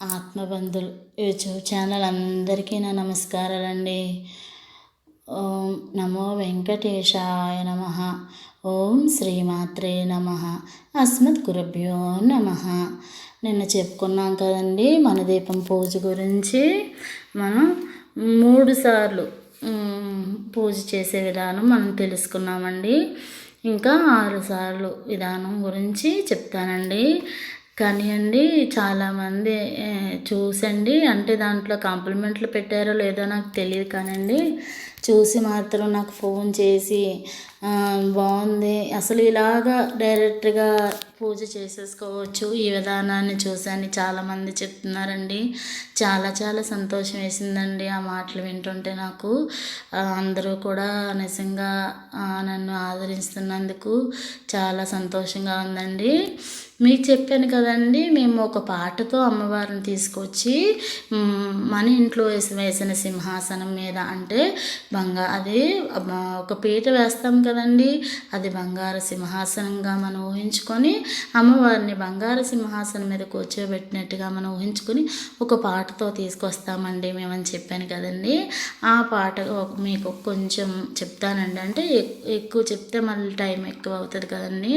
ఆత్మబంధులు. YouTube channel అందరికీ నా నమస్కారాలండి. ఓం నమో వెంకటేశాయ నమ. ఓం శ్రీమాత్రే నమ. అస్మత్ గురుభ్యో నమ. నిన్న చెప్పుకున్నాం కదండి మన దీపం పూజ గురించి. మనం మూడు సార్లు పూజ చేసే విధానం మనం తెలుసుకున్నామండి. ఇంకా ఆరు సార్లు విధానం గురించి చెప్తానండి. కానీ అండి చాలామంది చూసండి. అంటే దాంట్లో కాంప్లిమెంట్లు పెట్టారో లేదో నాకు తెలియదు కానండి. చూసి మాత్రం నాకు ఫోన్ చేసి బాగుంది. అసలు ఇలాగా డైరెక్ట్గా పూజ చేసేసుకోవచ్చు ఈ విధానాన్ని చూశాను చాలామంది చెప్తున్నారండి. చాలా చాలా సంతోషం వేసిందండి ఆ మాటలు వింటుంటే నాకు. అందరూ కూడా నిజంగా నన్ను ఆదరిస్తున్నందుకు చాలా సంతోషంగా ఉందండి. మీకు చెప్పాను కదండి మేము ఒక పాటతో అమ్మవారిని తీసుకొచ్చి మన ఇంట్లో వేసి వేసిన సింహాసనం మీద అంటే బంగా అది ఒక పీట వేస్తాం కదండి అది బంగారు సింహాసనంగా మనం ఊహించుకొని అమ్మవారిని బంగారు సింహాసనం మీద కూర్చోబెట్టినట్టుగా మనం ఊహించుకొని ఒక పాటతో తీసుకొస్తామండి మేమని చెప్పాను కదండి. ఆ పాట మీకు కొంచెం చెప్తానండి అంటే ఎక్- ఎక్కువ చెప్తే మళ్ళీ టైం ఎక్కువ అవుతుంది కదండి.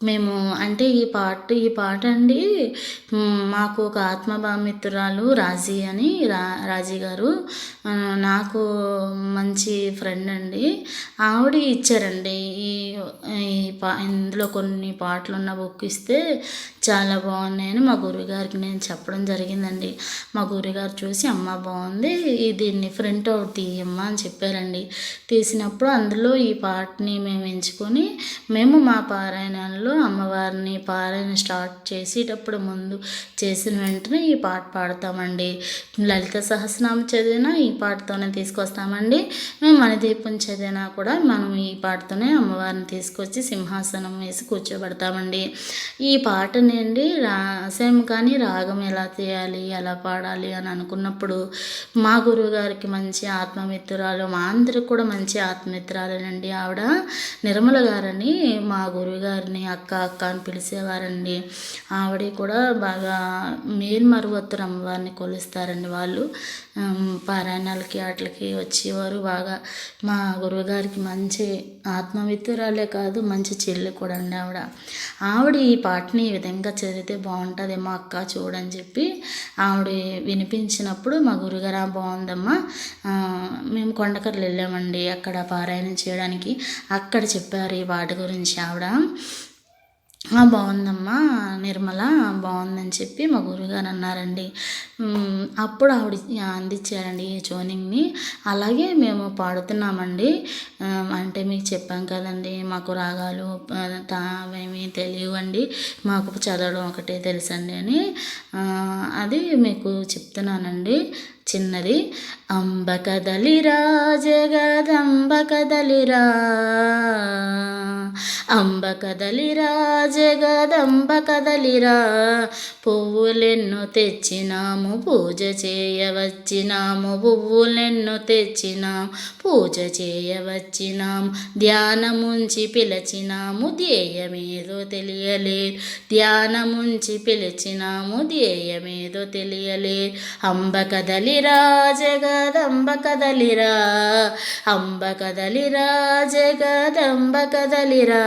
మేము అంటే ఈ పాట ఈ పాట అండి మాకు ఒక ఆత్మభామిత్రురాలు రాజీ అని రా రాజీ గారు నాకు మంచి ఫ్రెండ్ అండి. ఆవిడ ఇచ్చారండి. ఈ ఈ పా ఇందులో కొన్ని పాటలు ఉన్న బుక్ ఇస్తే చాలా బాగున్నాయని మా గురుగారికి నేను చెప్పడం జరిగిందండి. మా గురుగారు చూసి అమ్మ బాగుంది దీన్ని ప్రింట్ అవుట్ తీయమ్మా అని చెప్పారండి. తీసినప్పుడు అందులో ఈ పాటని మేము ఎంచుకొని మేము మా పారాయణంలో అమ్మవారిని పాడని స్టార్ట్ చేసేటప్పుడు ముందు చేసిన వెంటనే ఈ పాట పాడతామండి. లలిత సహస్రనామ చదివినా ఈ పాటతోనే తీసుకొస్తామండి. మేము మన దీపం చదివినా కూడా మనం ఈ పాటతోనే అమ్మవారిని తీసుకొచ్చి సింహాసనం వేసి కూర్చోబెడతామండి. ఈ పాటని అండి రాసాము కానీ రాగం ఎలా చేయాలి ఎలా పాడాలి అని అనుకున్నప్పుడు మా గురువు గారికి మంచి ఆత్మమిత్రురాలు మా అందరికి కూడా మంచి ఆత్మమిత్రురాలేనండి. ఆవిడ నిర్మల గారని మా గురువు గారిని అక్క అక్క పిలిచేవారండి. ఆవిడ కూడా బాగా మేల్మరువత్తురు అమ్మవారిని కొలుస్తారండి వాళ్ళు. పారాయణాలకి వాటికి వచ్చేవారు. బాగా మా గురువుగారికి మంచి ఆత్మమిత్రురాలే కాదు మంచి చెల్లి కూడా అండి ఆవిడ. ఆవిడ ఈ పాటని ఈ విధంగా చదివితే బాగుంటుంది మా అక్క చూడని చెప్పి ఆవిడ వినిపించినప్పుడు మా గురుగారు బాగుందమ్మా. మేము కొండకర్లు వెళ్ళామండి అక్కడ పారాయణం చేయడానికి. అక్కడ చెప్పారు ఈ పాట గురించి ఆవిడ. బాగుందమ్మా నిర్మల బాగుందని చెప్పి మా గురువుగారు అన్నారండి. అప్పుడు ఆవిడ అందించారండి ఈ ట్యూనింగ్ని అలాగే మేము పాడుతున్నామండి. అంటే మీకు చెప్పాం కదండి మాకు రాగాలు తావేమీ తా అవేమీ తెలియవండి. మాకు చదవడం ఒకటే తెలుసండి అని. అది మీకు చెప్తున్నానండి. చిన్నది. అంబ కదలిరా జగదంబ కదలిరా అంబ కదలిరా జగదంబ కదలిరా పువ్వులెన్ను తెచ్చినాము పూజ చేయవచ్చినాము పువ్వులెన్ను తెచ్చినాం పూజ చేయవచ్చినాం ధ్యానముంచి పిలిచినాము ధ్యేయమేదో తెలియలేదు. ధ్యానముంచి పిలిచినాము ధ్యేయమేదో తెలియలేదు. అంబ కదలిరా జగదంబ కదలిరా. అంబ కదలిరా జగదంబ కదలిరా.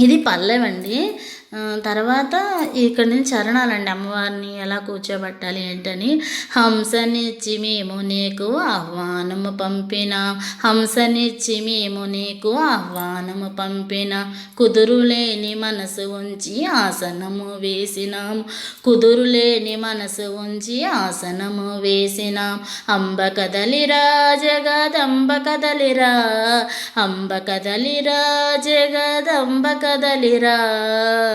ఇది పల్లెవండి. అండి తర్వాత ఇక్కడ నుంచి చరణాలండి అమ్మవారిని ఎలా కూర్చోబెట్టాలి ఏంటని. హంసనిచ్చి మేము నీకు ఆహ్వానము పంపిన. హంసనిచ్చి మేము నీకు ఆహ్వానము పంపిన. కుదురులేని మనసు ఉంచి ఆసనము వేసినాం. కుదురులేని మనసు ఉంచి ఆసనము వేసినాం. అంబ కదలిరా జగదంబ కదలిరా. అంబ కదలిరా జగదంబ కదలిరా.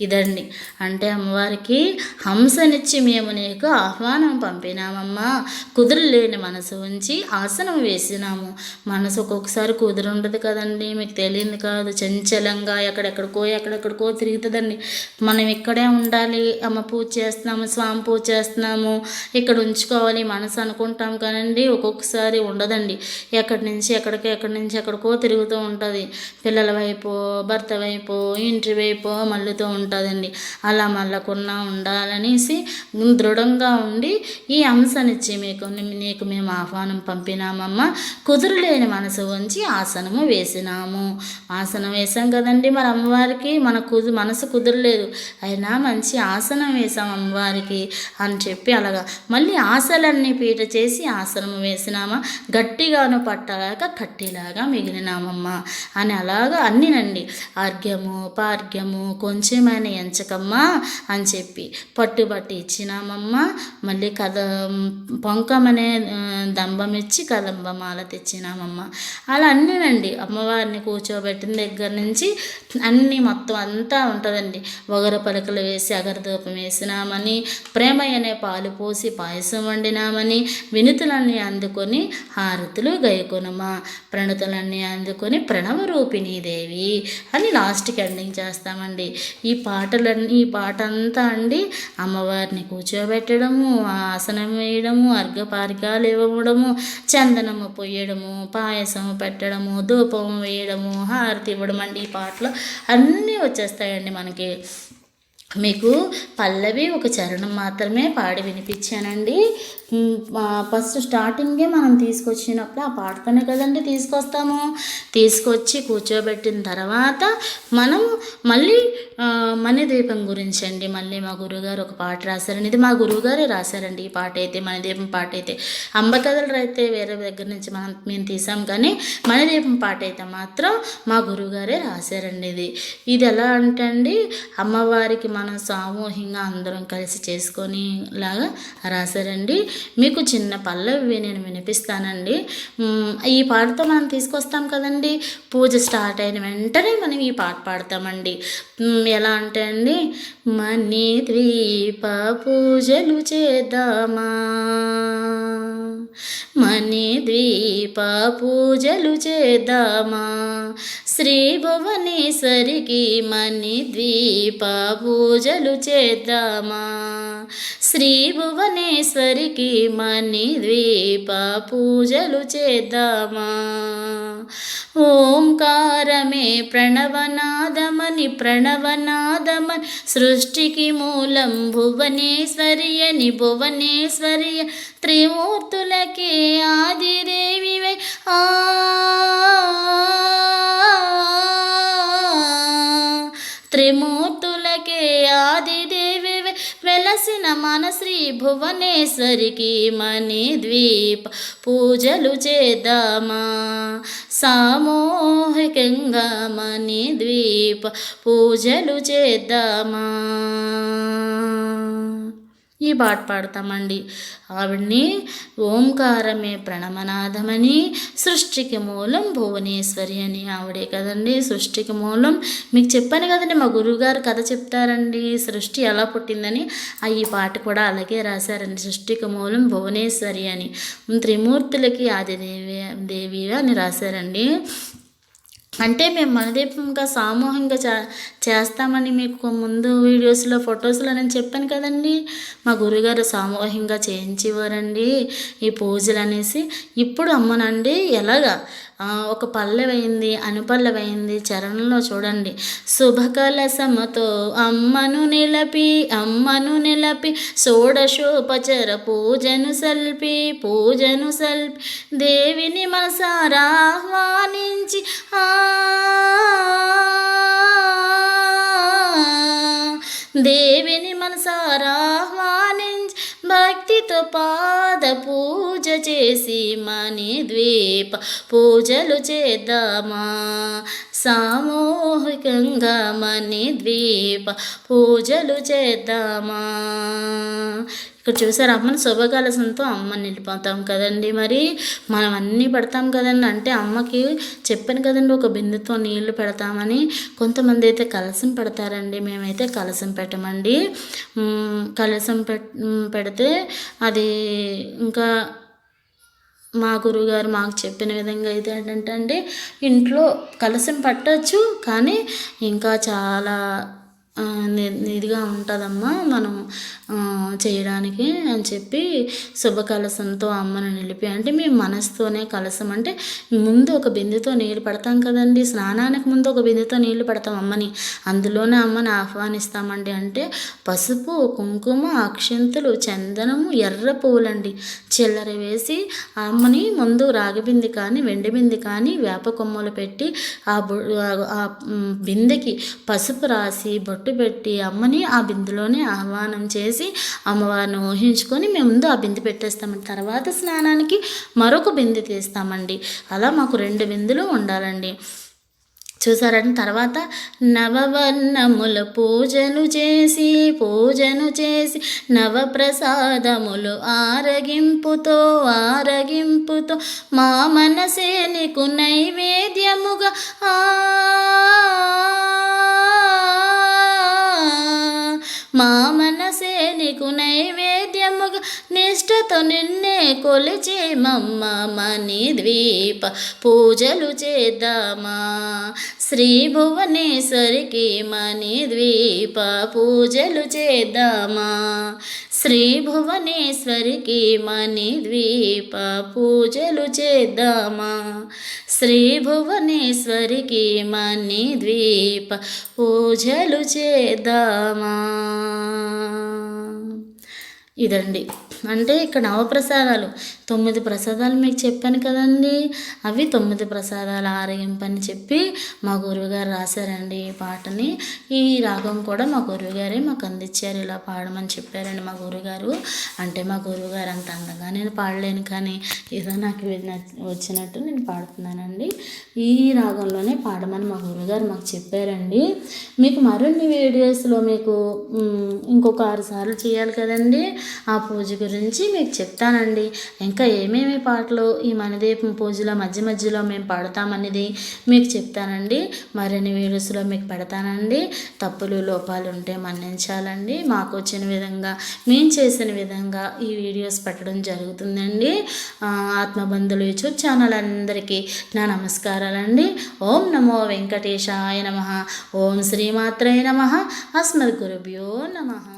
ఇదండి. అంటే అమ్మవారికి హంసనిచ్చి మేము నీకు ఆహ్వానం పంపినామమ్మా. కుదురు లేని మనసు ఉంచి ఆసనం వేసినాము. మనసు ఒక్కొక్కసారి కుదురు ఉండదు కదండి. మీకు తెలియదు కాదు. చంచలంగా ఎక్కడెక్కడికో ఎక్కడెక్కడికో తిరుగుతుందండి. మనం ఇక్కడే ఉండాలి. అమ్మ పూజ చేస్తున్నాము స్వామి పూజ చేస్తున్నాము. ఇక్కడ ఉంచుకోవాలి మనసు అనుకుంటాం కానండి ఒక్కొక్కసారి ఉండదండి. ఎక్కడి నుంచి ఎక్కడికి ఎక్కడి నుంచి ఎక్కడికో తిరుగుతూ ఉంటుంది. పిల్లల వైపు భర్త వైపు ఇంటి వైపు మళ్ళీతో ఉంటుందండి. అలా మళ్ళకున్నా ఉండాలనేసి దృఢంగా ఉండి ఈ అంశనిచ్చి మీకు నీకు మేము ఆహ్వానం పంపినామమ్మా. కుదురులేని మనసు ఉంచి ఆసనము వేసినాము. ఆసనం వేసాం కదండి మరి అమ్మవారికి. మన కుదు మనసు కుదరలేదు. అయినా మంచి ఆసనం వేసాం అమ్మవారికి అని చెప్పి అలాగా. మళ్ళీ ఆశలన్నీ పీట చేసి ఆసనం వేసినామా? గట్టిగాను పట్టలేక కట్టిలాగా మిగిలినామమ్మా. అని అలాగా అన్నినండి. అర్ఘ్యము పార్ఘ్యము అని ఎంచకమ్మా అని చెప్పి పట్టుబట్టి ఇచ్చినామమ్మా. మళ్ళీ కద పొంకమనే దంబం ఇచ్చి కదంబమాల తెచ్చినామమ్మా. అలా అన్నీనండి అమ్మవారిని కూర్చోబెట్టిన దగ్గర నుంచి అన్నీ మొత్తం అంతా ఉంటుందండి. వగర పలకలు వేసి అగరదూపం వేసినామని ప్రేమ అనే పాలు పోసి పాయసం వండినామని వినుతులన్నీ అందుకొని హారతులు గైకొనమా. ప్రణతులన్నీ అందుకొని ప్రణవ రూపిణీదేవి అని లాస్ట్కి ఎండింగ్ చేస్తామండి. ఈ పాటలన్నీ ఈ పాట అంతా అండి అమ్మవారిని కూర్చోబెట్టడము ఆసనం వేయడము అర్ఘపార్ఘాలు ఇవ్వడము చందనము పొయ్యడము పాయసం పెట్టడము ధూపం వేయడము హారతి ఇవ్వడం అండి ఈ పాటలు అన్నీ వచ్చేస్తాయండి మనకి. మీకు పల్లవి ఒక చరణం మాత్రమే పాడి వినిపించానండి. ఫస్ట్ స్టార్టింగే మనం తీసుకొచ్చినప్పుడు ఆ పాటతోనే కదండి తీసుకొస్తాము. తీసుకొచ్చి కూర్చోబెట్టిన తర్వాత మనం మళ్ళీ మణిదీపం గురించి అండి మళ్ళీ మా గురువుగారు ఒక పాట రాశారండి. ఇది మా గురువుగారే రాశారండి ఈ పాట అయితే మణిదీపం పాట అయితే. అంబకథలు అయితే వేరే దగ్గర నుంచి మనం మేము తీసాం కానీ మణిదీపం పాట అయితే మాత్రం మా గురువుగారే రాశారండి ఇది. ఇది ఎలా అంటే అండి అమ్మవారికి మనం సామూహికంగా అందరం కలిసి చేసుకొని లాగా రాశారండి. మీకు చిన్న పల్లవి నేను వినిపిస్తానండి. ఈ పాటతో మనం తీసుకొస్తాం కదండి. పూజ స్టార్ట్ అయిన వెంటనే మనం ఈ పాట పాడతామండి. ఎలా అంటే అండి మనీ ద్వీప పూజలు చేద్దామా? మనీ ద్వీప పూజలు చేద్దామా? శ్రీ భువనేశ్వరికి మణి ద్వీప పూజలు చేద్దామా? శ్రీ భువనేశ్వరికి మణి ద్వీప పూజలు చేద్దామా? ఓంకారమే ప్రణవనాదమని ప్రణవనాదమని సృష్టికి మూలం భువనేశ్వరి అని భువనేశ్వరి త్రిమూర్తులకే ఆదిదేవివై. ఆ త్రిమూర్తి ఆదిదేవి వెలసిన మన శ్రీ భువనేశ్వరికి మణి ద్వీప పూజలు చేద్దామా. సామూహికంగా మణి ద్వీప పూజలు చేద్దామా. ఈ పాట పాడతామండి. ఆవిడ్ని ఓంకారమే ప్రణమనాథమని సృష్టికి మూలం భువనేశ్వరి అని. ఆవిడే కదండి సృష్టికి మూలం. మీకు చెప్పాను కదండి మా గురువుగారు కథ చెప్తారండి సృష్టి ఎలా పుట్టిందని. ఆ ఈ పాట కూడా అలాగే రాశారండి సృష్టికి మూలం భువనేశ్వరి అని. త్రిమూర్తులకి ఆదిదేవి దేవి అని రాశారండి. అంటే మేము మనదీపంగా సామూహికంగా చే చేస్తామని మీకు ముందు వీడియోస్లో ఫొటోస్లో నేను చెప్పాను కదండి. మా గురుగారు సామూహికంగా చేయించేవారండి ఈ పూజలు అనేసి ఇప్పుడు అమ్మనండి ఎలాగా? ఒక పల్లెవైంది అయింది చరణంలో చూడండి. శుభకలసమతో అమ్మను నిలపి అమ్మను నిలపి షోడశోపచర పూజను సల్పి పూజను సల్పి. దేవిని మనసారా ఆహ్వానించి ఆ దేవిని మనసారాహ్వానించి భక్తితో పాద పూజ చేసి మణి ద్వీప పూజలు చేద్దామా? సామూహికంగా మణి ద్వీప పూజలు చేద్దామా? ఇక్కడ చూసారు అమ్మని శుభకలసంతో అమ్మని నిలిపోతాం కదండి. మరి మనం అన్నీ పెడతాం కదండి. అంటే అమ్మకి చెప్పాను కదండి ఒక బిందుతో నీళ్ళు పెడతామని. కొంతమంది అయితే కలసం పెడతారండి. మేమైతే కలసం పెట్టమండి. కలసం పెడితే అది ఇంకా మా గురువుగారు మాకు చెప్పిన విధంగా అయితే ఏంటంటే అండి ఇంట్లో కలసం పట్టచ్చు కానీ ఇంకా చాలా ఇదిగా ఉంటుందమ్మా మనం చేయడానికి అని చెప్పి శుభ కలసంతో అమ్మను నిలిపి అంటే మేము మనసుతోనే కలసం అంటే ముందు ఒక బిందెతో నీళ్ళు పడతాం కదండి స్నానానికి ముందు ఒక బిందెతో నీళ్ళు పడతాం అమ్మని. అందులోనే అమ్మని ఆహ్వానిస్తామండి. అంటే పసుపు కుంకుమ అక్షంతులు చందనము ఎర్ర పువ్వులండి. చిల్లర వేసి అమ్మని ముందు రాగి బింది కానీ వెండి బింది కానీ వేప కొమ్మలు పెట్టి ఆ ఆ బిందెకి పసుపు రాసి బొట్టు పెట్టి అమ్మని ఆ బిందులోనే ఆహ్వానం చేసి అమ్మవారిని ఊహించుకొని మేము ముందు ఆ బిందు పెట్టేస్తామండి. తర్వాత స్నానానికి మరొక బిందు తీస్తామండి. అలా మాకు రెండు బిందులు ఉండాలండి. చూసారని తర్వాత నవవర్ణముల పూజను చేసి పూజను చేసి నవప్రసాదములు ఆరగింపుతో ఆరగింపుతో మా మనసే నీకు నైవేద్యముగా ఆ మా మనసే నీకు నైవేద్యముగా నిష్టతో నిన్నే కొలిచే మమ్మ మణి ద్వీప పూజలు చేద్దామా? శ్రీ భువనేశ్వరికి మణి ద్వీప పూజలు చేద్దామా? శ్రీ భువనేశ్వరికి మణి ద్వీప పూజలు చేద్దామా? శ్రీ భువనేశ్వరికి మణి ద్వీప పూజలు చేద్దామా? ఇదండి. అంటే ఇక్కడ నవప్రసాదాలు తొమ్మిది ప్రసాదాలు మీకు చెప్పాను కదండి. అవి తొమ్మిది ప్రసాదాలు ఆరగింపని చెప్పి మా గురువుగారు రాశారండి ఈ పాటని. ఈ రాగం కూడా మా గురువుగారే మాకు అందించారు ఇలా పాడమని చెప్పారండి మా గురువుగారు. అంటే మా గురువుగారు అంత అందంగా నేను పాడలేను కానీ ఏదో నాకు వచ్చినట్టు నేను పాడుతున్నానండి. ఈ రాగంలోనే పాడమని మా గురువుగారు మాకు చెప్పారండి. మీకు మరిన్ని వీడియోస్లో మీకు ఇంకొక ఆరు సార్లు చేయాలి కదండి. ఆ పూజ గురించి మీకు చెప్తానండి. ఇంకా ఏమేమి పాటలు ఈ మనదీపం పూజలో మధ్య మధ్యలో మేము పాడతామనేది మీకు చెప్తానండి. మరిన్ని వీడియోస్లో మీకు పెడతానండి. తప్పులు లోపాలు ఉంటే మన్నించాలండి. మాకు వచ్చిన విధంగా మేము చేసిన విధంగా ఈ వీడియోస్ పెట్టడం జరుగుతుందండి. ఆత్మబంధులు యూట్యూబ్ ఛానల్ అందరికీ నా నమస్కారాలండి. ఓం నమో వెంకటేశాయ నమ. ఓం శ్రీమాత్రయ నమ. అస్మద్ గురుభ్యో నమ.